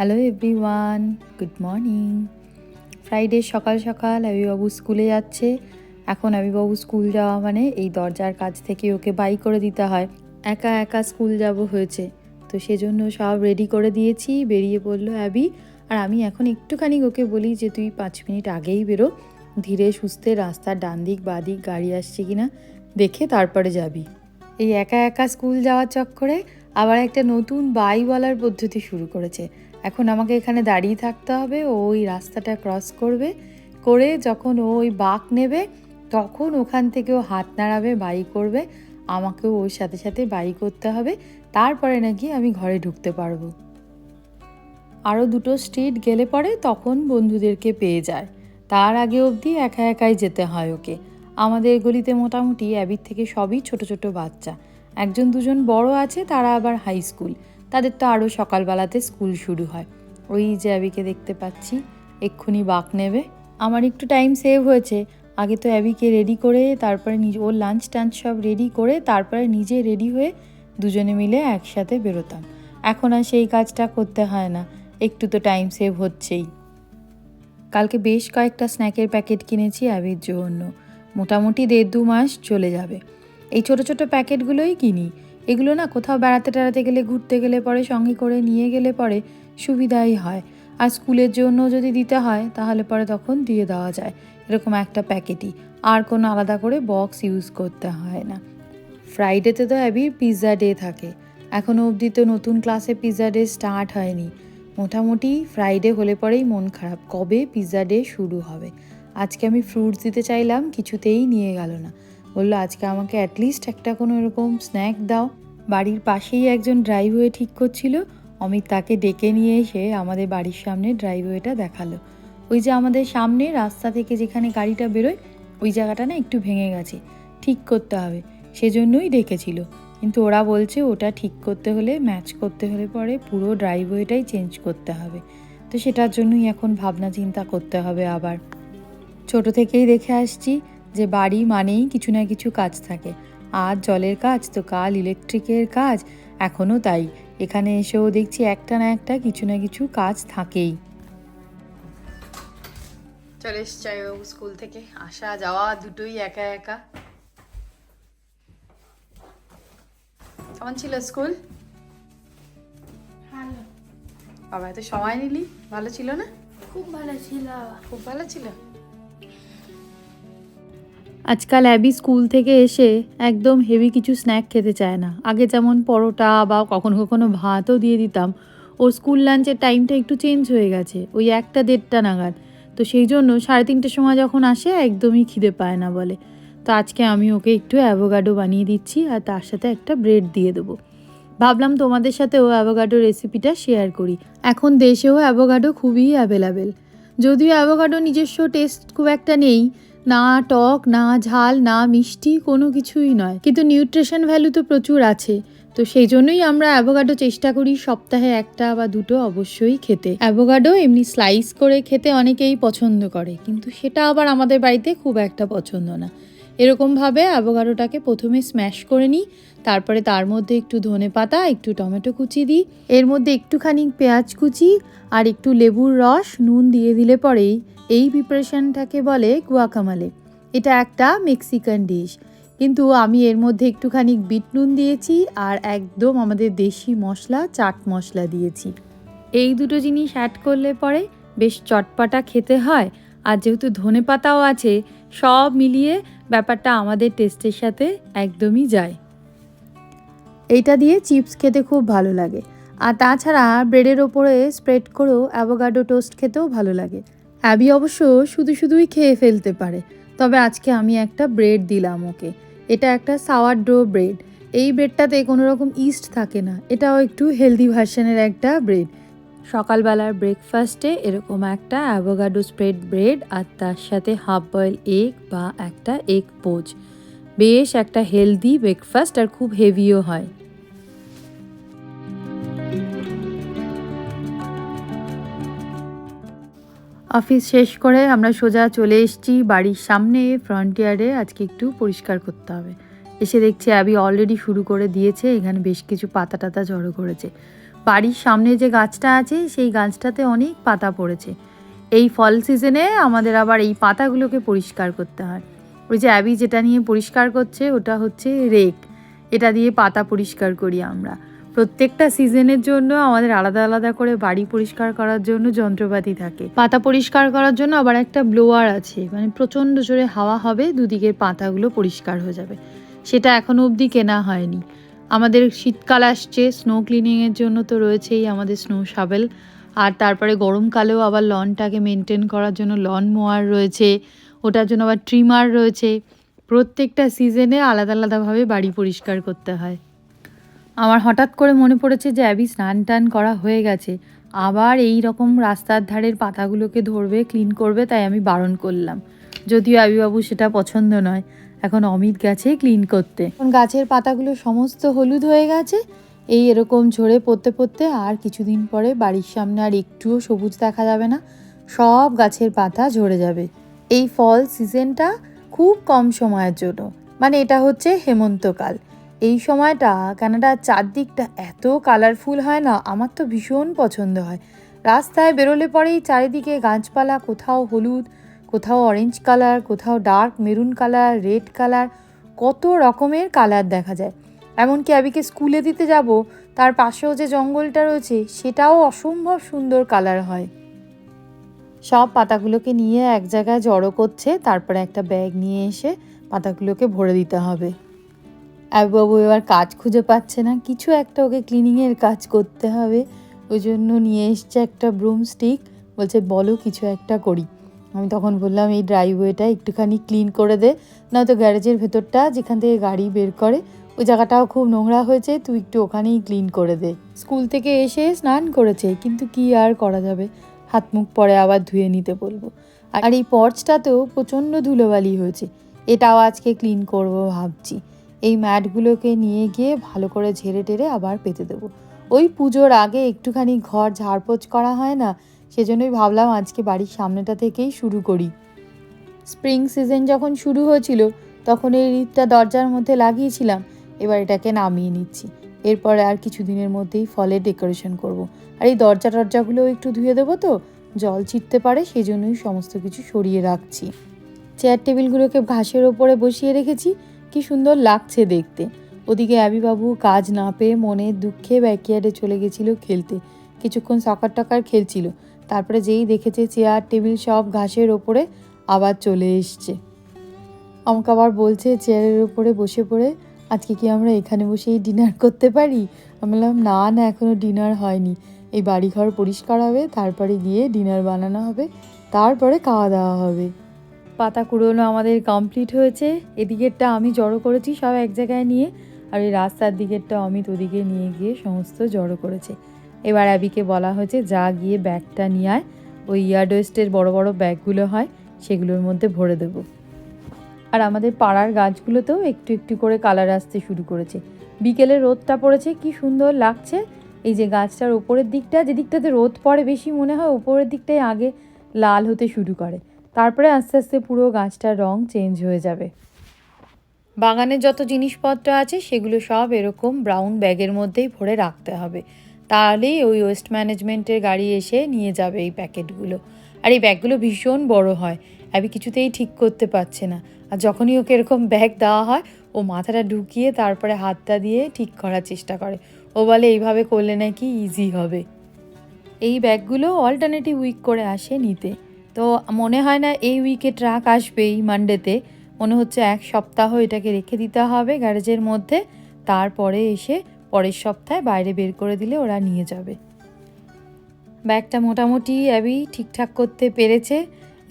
Hello everyone good morning Friday সকাল সকাল, আবিবাবু স্কুলে যাচ্ছে। এখন আবিবাবু স্কুল যাওয়া মানে এই দরজার কাছ থেকে ওকে বাই করে দিতে হয়। একা একা স্কুল যাব হয়েছে। তো সেজন্য সব রেডি করে দিয়েছি। বেরিয়ে পড়ল অ্যাবি আর আমি এখন একটুখানি ওকে বলি যে, তুই পাঁচ মিনিট আগেই বেরো। ধীরে সুস্থে রাস্তার ডান দিক, বাঁ দিক গাড়ি আসছে কি না দেখে তারপরে যাবি। এই একা একা স্কুল যাওয়ার চক্করে আবার একটা নতুন বাই বলার পদ্ধতি শুরু করেছে। এখন আমাকে এখানে দাঁড়িয়ে থাকতে হবে ওই রাস্তাটা ক্রস করবে, করে যখন ওই বাঁক নেবে, তখন ওখান থেকে ও হাত নাড়াবে বাই করবে, আমাকেও ওর সাথে সাথে বাই করতে হবে, তারপরে নাকি আমি ঘরে ঢুকতে পারব। আরও দুটো স্ট্রিট গেলে পরে তখন বন্ধুদেরকে পেয়ে যায়। তার আগে অবধি একা একাই যেতে হয় ওকে। আমাদের গলিতে মোটামুটি অ্যাবির থেকে সবই ছোট ছোট বাচ্চা। একজন দুজন বড় আছে, তারা আবার হাই স্কুল তাদের তো আরও সকালবেলাতে স্কুল শুরু হয়। ওই যে অ্যাবিকে দেখতে পাচ্ছি, এক্ষুনি বাঁক নেবে। আমার একটু টাইম সেভ হয়েছে। আগে তো অ্যাবিকে রেডি করে, তারপরে নিজ, ওর লাঞ্চ টাঞ্চ সব রেডি করে, তারপরে নিজে রেডি হয়ে দুজনে মিলে একসাথে বেরোতাম। এখন আর সেই কাজটা করতে হয় না। একটু তো টাইম সেভ হচ্ছেই। কালকে বেশ কয়েকটা স্ন্যাকের প্যাকেট কিনেছি অ্যাবির জন্য। মোটামুটি দেড় দু মাস চলে যাবে। এই ছোট ছোট প্যাকেটগুলোই কিনি। এগুলো না কোথাও বেড়াতে টেড়াতে গেলে, ঘুরতে গেলে পরে, সঙ্গে করে নিয়ে গেলে পরে সুবিধাই হয়। আর স্কুলের জন্য যদি দিতে হয়, তাহলে পরে তখন দিয়ে দেওয়া যায়। এরকম একটা প্যাকেটই। আর কোনো আলাদা করে বক্স ইউজ করতে হয় না। ফ্রাইডেতে তো অ্যাবির পিৎজা ডে থাকে। এখনও অবধি তো নতুন ক্লাসে পিৎজা ডে স্টার্ট হয়নি। মোটামুটি ফ্রাইডে হলে পরেই মন খারাপ। কবে পিৎজা ডে শুরু হবে? আজকে আমি ফ্রুটস দিতে চাইলাম, কিছুতেই নিয়ে গেল না। বলল, আজকে আমাকে অ্যাটলিস্ট একটা কোনো এরকম স্ন্যাক দাও। বাড়ির পাশেই একজন ড্রাইভওয়ে ঠিক করছিল। অমিত তাকে ডেকে নিয়ে এসে আমাদের বাড়ির সামনে ড্রাইভওয়েটা দেখাল। ওই যে আমাদের সামনে রাস্তা থেকে যেখানে গাড়িটা বেরোয়, ওই জায়গাটা না একটু ভেঙে গেছে। ঠিক করতে হবে, সেজন্যই ডেকেছিল। কিন্তু ওরা বলছে, ওটা ঠিক করতে হলে ম্যাচ করতে হলে পরে পুরো ড্রাইভওয়েটাই চেঞ্জ করতে হবে। তো সেটার জন্যই এখন ভাবনা চিন্তা করতে হবে আবার। ছোট থেকেই দেখে আসছি যে বাড়ি মানেই কিছু না কিছু কাজ থাকে। আজ জলের কাজ তো কাল ইলেকট্রিকের কাজ। এখনও তাই। এখানে এসেও দেখছি একটা না একটা কিছু না কিছু কাজ থাকেই। চলে এসছি স্কুল থেকে। আসা যাওয়া দুটোই একা একা। কেমন ছিল স্কুল? বাবা এত সময় নিলি? ভালো ছিল না? খুব ভালো ছিল। খুব ভালো ছিল? আজকাল অ্যাবি স্কুল থেকে এসে একদম হেভি কিছু স্ন্যাক খেতে চায় না। আগে যেমন পরোটা বা কখনো কখনো ভাতও দিয়ে দিতাম। ওর স্কুল লাঞ্চের টাইমটা একটু চেঞ্জ হয়ে গেছে, ওই একটা দেড়টা নাগাদ। তো সেই জন্য সাড়ে তিনটের সময় যখন আসে একদমই খিদে পায় না বলে। তো আজকে আমি ওকে একটু অ্যাভোগাডো বানিয়ে দিচ্ছি আর তার সাথে একটা ব্রেড দিয়ে দেবো। ভাবলাম তোমাদের সাথেও অ্যাভোগাডো রেসিপিটা শেয়ার করি। এখন দেশেও অ্যাভোগাডো খুবই অ্যাভেলেবেল। যদিও অ্যাভোগাডো নিজস্ব টেস্ট খুব একটা নেই না টক, না ঝাল, না মিষ্টি কোনো কিছুই নয়। কিন্তু নিউট্রিশন ভ্যালু তো প্রচুর আছে। তো সেই জন্যই আমরা অ্যাভোগাডো চেষ্টা করি সপ্তাহে একটা বা দুটো অবশ্যই খেতে। অ্যাভোগাডো এমনি স্লাইস করে খেতে অনেকেই পছন্দ করে, কিন্তু সেটা আবার আমাদের বাড়িতে খুব একটা পছন্দ না। এরকমভাবে অ্যাভোগাডোটাকে প্রথমে স্ম্যাশ করে নিই, তারপরে তার মধ্যে একটু ধনে পাতা, একটু টমেটো কুচি দিই। এর মধ্যে একটুখানি পেঁয়াজ কুচি আর একটু লেবুর রস, নুন দিয়ে দিলে পরেই এই প্রিপারেশনটাকে বলে গুয়াকামালে এটা একটা মেক্সিকান ডিশ কিন্তু আমি এর মধ্যে একটুখানি বিট নুন দিয়েছি আর একদম আমাদের দেশি মশলা, চাট মশলা দিয়েছি। এই দুটো জিনিস অ্যাড করলে পরে বেশ চটপাটা খেতে হয়। আর যেহেতু ধনে পাতাও আছে, সব মিলিয়ে ব্যাপারটা আমাদের টেস্টের সাথে একদমই যায়। এইটা দিয়ে চিপস খেতে খুব ভালো লাগে। আর তাছাড়া ব্রেডের ওপরে স্প্রেড করেও অ্যাভোগাডো টোস্ট খেতেও ভালো লাগে। অ্যাবি অবশ্য শুধু শুধুই খেয়ে ফেলতে পারে। তবে আজকে আমি একটা ব্রেড দিলাম ওকে। এটা একটা সাওয়ার ডো ব্রেড এই ব্রেডটাতে কোনো রকম ইস্ট থাকে না। এটাও একটু হেলদি ভার্সনের একটা ব্রেড সকালবেলার ব্রেকফাস্টে এরকম একটা অ্যাভোগাডো স্প্রেড ব্রেড আর তার সাথে হাফ বয়েল এগ বা একটা এগ পোচ বেশ একটা হেলদি ব্রেকফাস্ট আর খুব হেভিও হয়। অফিস শেষ করে আমরা সোজা চলে এসেছি বাড়ির সামনে ফ্রন্টিয়ারে আজকে একটু পরিষ্কার করতে হবে। এসে দেখছি অ্যাবি অলরেডি শুরু করে দিয়েছে, এখানে বেশ কিছু পাতা টাতা জড়ো করেছে। বাড়ির সামনে যে গাছটা আছে, সেই গাছটাতে অনেক পাতা পড়েছে। এই ফল সিজনে আমাদের আবার এই পাতাগুলোকে পরিষ্কার করতে হয়। ওই যে অ্যাবি যেটা নিয়ে পরিষ্কার করছে, ওটা হচ্ছে রেক এটা দিয়ে পাতা পরিষ্কার করি আমরা। প্রত্যেকটা সিজনের জন্য আমাদের আলাদা আলাদা করে বাড়ি পরিষ্কার করার জন্য যন্ত্রপাতি থাকে। পাতা পরিষ্কার করার জন্য আবার একটা ব্লোয়ার আছে মানে প্রচণ্ড জোরে হাওয়া হবে, দুদিকের পাতাগুলো পরিষ্কার হয়ে যাবে। সেটা এখনও অবধি কেনা হয়নি। আমাদের শীতকাল আসছে স্নো ক্লিনিংয়ের জন্য তো রয়েছেই আমাদের স্নো শাবেল আর তারপরে গরমকালেও আবার লনটাকে মেনটেন করার জন্য লন মোয়ার রয়েছে, ওটার জন্য আবার ট্রিমার রয়েছে। প্রত্যেকটা সিজনে আলাদা আলাদাভাবে বাড়ি পরিষ্কার করতে হয়। আমার হঠাৎ করে মনে পড়েছে যে অ্যাবি স্নান টান করা হয়ে গেছে। আবার এই রকম রাস্তার ধারের পাতাগুলোকে ধরবে ক্লিন করবে, তাই আমি বারণ করলাম। যদিও অ্যাবিবাবু সেটা পছন্দ নয়। এখন অমিত গেছে ক্লিন করতে। এখন গাছের পাতাগুলো সমস্ত হলুদ হয়ে গেছে। এই এরকম ঝরে পড়তে পড়তে আর কিছুদিন পরে বাড়ির সামনে আর একটুও সবুজ দেখা যাবে না। সব গাছের পাতা ঝরে যাবে। এই ফল সিজনটা খুব কম সময়ের জন্য। মানে এটা হচ্ছে হেমন্তকাল। এই সময়টা কানাডার চারদিকটা এত কালারফুল হয় না, আমার তো ভীষণ পছন্দ হয়। রাস্তায় বেরোলে পরেই চারিদিকে গাছপালা, কোথাও হলুদ কোথাও অরেঞ্জ কালার কোথাও dark maroon colour red colour কত রকমের কালার দেখা যায়। এমনকি আবিকে স্কুলে দিতে যাব, তার পাশেও যে জঙ্গলটা রয়েছে, সেটাও অসম্ভব সুন্দর কালার হয়। সব পাতাগুলোকে নিয়ে এক জায়গায় জড়ো করছে, তারপরে একটা ব্যাগ নিয়ে এসে পাতাগুলোকে ভরে দিতে হবে। বাবু এবার কাজ খুঁজে পাচ্ছে না, কিছু একটা ওকে ক্লিনিংয়ের কাজ করতে হবে। ওই জন্য নিয়ে এসছে একটা ব্রুম স্টিক বলছে, বলো কিছু একটা করি। আমি তখন বললাম, এই ড্রাইভওয়েটা একটুখানি ক্লিন করে দে, নয়তো গ্যারেজের ভেতরটা যেখান থেকে গাড়ি বের করে, ওই জায়গাটাও খুব নোংরা হয়েছে, তুই একটু ওখানেই ক্লিন করে দে। স্কুল থেকে এসে স্নান করেছে, কিন্তু কি আর করা যাবে? হাত মুখ পরে আবার ধুয়ে নিতে বলব। আর এই পর্চটাতেও প্রচণ্ড ধুলোবালি হয়েছে। এটাও আজকে ক্লিন করব ভাবছি। এই ম্যাটগুলোকে নিয়ে গিয়ে ভালো করে ঝেড়ে টেরে আবার পেতে দেবো। ওই পুজোর আগে একটুখানি ঘর ঝাড়পোছ করা হয় না? সেজন্যই ভাবলাম আজকে বাড়ির সামনেটা থেকেই শুরু করি। স্প্রিং সিজন যখন শুরু হয়েছিল, তখন এই রিতটা দরজার মধ্যে লাগিয়েছিলাম, এবার এটাকে নামিয়ে নিচ্ছি। এরপরে আর কিছু দিনের মধ্যেই ফলের ডেকোরেশন করব। আর এই দরজা টরজাগুলোও একটু ধুয়ে দেবো তো, জল ছিটতে পারে সেই জন্যই সমস্ত কিছু সরিয়ে রাখছি। চেয়ার টেবিলগুলোকে ঘাসের ওপরে বসিয়ে রেখেছি, কি সুন্দর লাগছে দেখতে। ওদিকে অ্যাবিবাবু কাজ না পেয়ে মনের দুঃখে ব্যাকইয়ার্ডে চলে গেছিল খেলতে। কিছুক্ষণ সকার টকার খেলছিল। তারপরে যেই দেখেছে চেয়ার, টেবিল সব ঘাসের ওপরে আবার চলে এসছে। আমাকে আবার বলছে চেয়ারের ওপরে বসে পড়ে, আজকে কি আমরা এখানে বসেই ডিনার করতে পারি? আমি বললাম, না না এখনও ডিনার হয়নি। এই বাড়িঘর পরিষ্কার হবে, তারপরে গিয়ে ডিনার বানানো হবে, তারপরে খাওয়া দাওয়া হবে। পাতা কুড়োনো আমাদের কমপ্লিট হয়েছে। এদিকেরটা আমি জড়ো করেছি সব এক জায়গায় নিয়ে, আর এই রাস্তার দিকেরটা অমিত ওদিকে নিয়ে গিয়ে সমস্ত জড়ো করেছে। এবার অ্যাবিকে বলা হয়েছে, যা গিয়ে ব্যাগটা নিয়ে আয়। ওই ইয়ার্ড ওয়েস্টের বড় বড় ব্যাগগুলো হয়, সেগুলোর মধ্যে ভরে দেবো। আর আমাদের পাড়ার গাছগুলোতেও একটু একটু করে কালার আসতে শুরু করেছে। বিকেলে রোদটা পড়েছে, কি সুন্দর লাগছে। এই যে গাছটার ওপরের দিকটা যে দিকটাতে রোদ পড়ে বেশি মনে হয় ওপরের দিকটাই আগে লাল হতে শুরু করে। তারপরে আস্তে আস্তে পুরো গাছটার রং চেঞ্জ হয়ে যাবে। বাগানে যত জিনিসপত্র আছে, সেগুলো সব এরকম ব্রাউন ব্যাগের মধ্যেই ভরে রাখতে হবে। তাহলেই ওই ওয়েস্ট ম্যানেজমেন্টের গাড়ি এসে নিয়ে যাবে এই প্যাকেটগুলো। আর এই ব্যাগগুলো ভীষণ বড় হয় অ্যাবি কিছুতেই ঠিক করতে পারছে না। আর যখনই ওকে এরকম ব্যাগ দেওয়া হয়, ও মাথাটা ঢুকিয়ে তারপরে হাতটা দিয়ে ঠিক করার চেষ্টা করে। ও বলে, এইভাবে করলে নাকি ইজি হবে। এই ব্যাগগুলো অল্টারনেটিভ উইক করে আসে নিতে। তো মনে হয় না এই উইকে ট্রাক আসবে এই মানডেতে মনে হচ্ছে এক সপ্তাহ এটাকে রেখে দিতে হবে গ্যারেজের মধ্যে। তারপরে এসে পরের সপ্তাহে বাইরে বের করে দিলে ওরা নিয়ে যাবে। ব্যাগটা মোটামুটি অ্যাবি ঠিকঠাক করতে পেরেছে,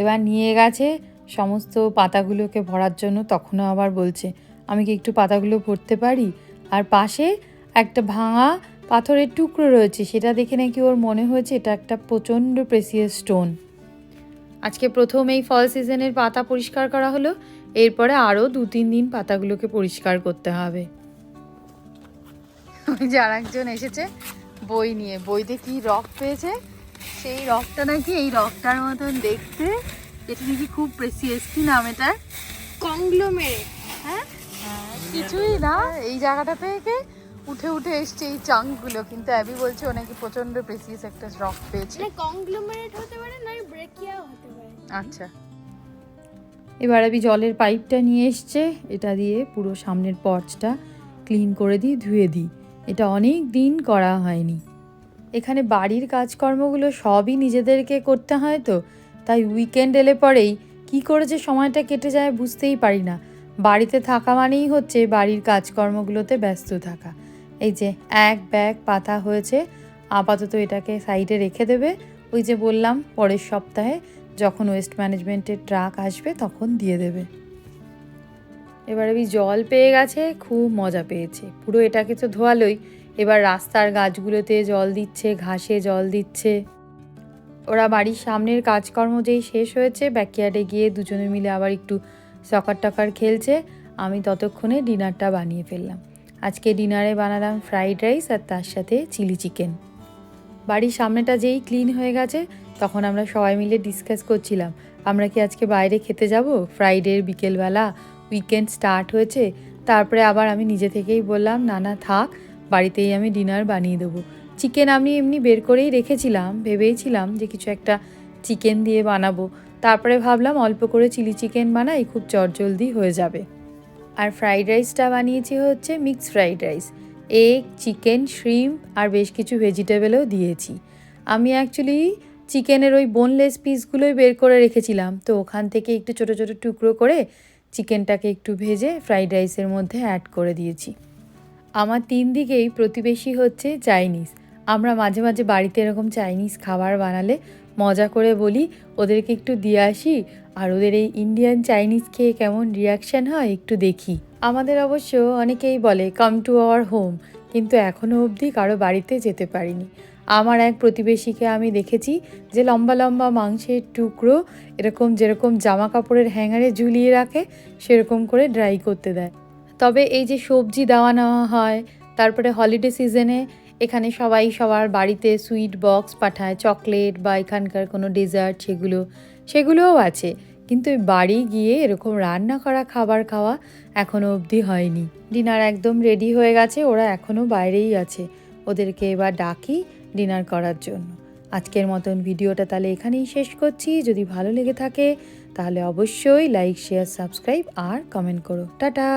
এবার নিয়ে গেছে। সমস্ত পাতাগুলোকে ভরার জন্য তখনও আবার বলছে, আমি কি একটু পাতাগুলো ভরতে পারি? আর পাশে একটা ভাঙা পাথরের টুকরো রয়েছে, সেটা দেখে নাকি ওর মনে হয়েছে এটা একটা প্রচণ্ড প্রেসিয়াস স্টোন আজকে প্রথম এই ফল সিজনের পাতা পরিষ্কার করা হলো, এরপরে আরও দু তিন দিন পাতাগুলোকে পরিষ্কার করতে হবে। ওই যে আর একজন এসেছে বই নিয়ে। বইতে কি রক পেয়েছে? সেই রকটা নাকি এই রকটার মতন দেখতে। এটা নাকি খুব প্রেসিয়াস কি নাম এটার? কংগ্লোমেরেট হ্যাঁ? কিছুই না। এই জায়গাটা থেকে উঠে উঠে এসছে এই চাঙ্কগুলো। কিন্তু অ্যাবি বলছে ও নাকি প্রচণ্ড প্রেসিয়াস একটা রক পেয়েছে। মানে কংগ্লোমারেট হতে পারে না ব্রেকিয়াও হতে পারে। আচ্ছা। এবার আমি জলের পাইপটা নিয়ে এসছে। এটা দিয়ে পুরো সামনের পর্চটা ক্লিন করে দিই ধুয়ে দিই। এটা অনেক দিন করা হয়নি। এখানে বাড়ির কাজকর্মগুলো সবই নিজেদেরকে করতে হয় তো, তাই উইকেন্ড এলে পরেই কী করে যে সময়টা কেটে যায় বুঝতেই পারি না। বাড়িতে থাকা মানেই হচ্ছে বাড়ির কাজকর্মগুলোতে ব্যস্ত থাকা। এই যে এক ব্যাগ পাতা হয়েছে, আপাতত এটাকে সাইডে রেখে দেবে। ওই যে বললাম, পরের সপ্তাহে যখন ওয়েস্ট ম্যানেজমেন্টের ট্রাক আসবে তখন দিয়ে দেবে। এবার আমি জল পেয়ে গেছে, খুব মজা পেয়েছে। পুরো এটাকে তো ধোয়ালোই। এবার রাস্তার গাছগুলোতে জল দিচ্ছে, ঘাসে জল দিচ্ছে। ওরা বাড়ির সামনের কাজকর্ম যেই শেষ হয়েছে ব্যাকয়ার্ডে গিয়ে দুজনে মিলে আবার একটু সকার টকার খেলছে। আমি ততক্ষণে ডিনারটা বানিয়ে ফেললাম। আজকে ডিনারে বানালাম ফ্রাইড রাইস আর তার সাথে চিলি চিকেন। বাড়ির সামনেটা যেই ক্লিন হয়ে গেছে, তখন আমরা সবাই মিলে ডিসকাস করছিলাম, আমরা কি আজকে বাইরে খেতে যাব? ফ্রাইডের বিকেলবেলা উইকেন্ড স্টার্ট হয়েছে, তারপরে আবার আমি নিজে থেকেই বললাম, না না, থাক, বাড়িতেই আমি ডিনার বানিয়ে দেবো। চিকেন আমি এমনি বের করেই রেখেছিলাম ভেবেইছিলাম যে কিছু একটা চিকেন দিয়ে বানাবো। তারপরে ভাবলাম অল্প করে চিলি চিকেন বানাই, খুব চটজলদি হয়ে যাবে। আর ফ্রাইড রাইসটা বানিয়েছি হচ্ছে mix fried rice egg chicken shrimp আর বেশ কিছু ভেজিটেবলও দিয়েছি। আমি অ্যাকচুয়ালি চিকেনের ওই বোনলেস পিসগুলোই বের করে রেখেছিলাম, তো ওখান থেকে একটু ছোটো ছোটো টুকরো করে চিকেনটাকে একটু ভেজে ফ্রাইড রাইসের মধ্যে অ্যাড করে দিয়েছি। আমার তিন দিকেই প্রতিবেশী হচ্ছে চাইনিজ। আমরা মাঝে মাঝে বাড়িতে এরকম চাইনিজ খাবার বানালে মজা করে বলি, ওদেরকে একটু দিয়ে আসি আর ওদের এই ইন্ডিয়ান চাইনিজ খেয়ে কেমন রিয়াকশান হয় একটু দেখি। আমাদের অবশ্য অনেকেই বলে কাম টু আওয়ার হোম কিন্তু এখনও অবধি কারও বাড়িতে যেতে পারিনি। আমার এক প্রতিবেশীকে আমি দেখেছি যে লম্বা লম্বা মাংসের টুকরো এরকম যেরকম জামা কাপড়ের হ্যাঙ্গারে ঝুলিয়ে রাখে, সেরকম করে ড্রাই করতে দেয়। তবে এই যে সবজি দেওয়া নেওয়া হয়, তারপরে হলিডে সিজনে এখানে সবাই সবার বাড়িতে সুইট বক্স পাঠায় চকলেট বা এখানকার কোনো ডেজার্ট সেগুলো, সেগুলোও আছে। কিন্তু বাড়ি গিয়ে এরকম রান্না করা, খাবার খাওয়া এখনও অবধি হয়নি। ডিনার একদম রেডি হয়ে গেছে, ওরা এখনও বাইরেই আছে। ওদেরকে এবার ডাকি ডিনার করার জন্য। আজকের মতন ভিডিওটা তাহলে এখানেই শেষ করছি। যদি ভালো লেগে থাকে, তাহলে অবশ্যই লাইক, শেয়ার, সাবস্ক্রাইব আর কমেন্ট করো। টাটা!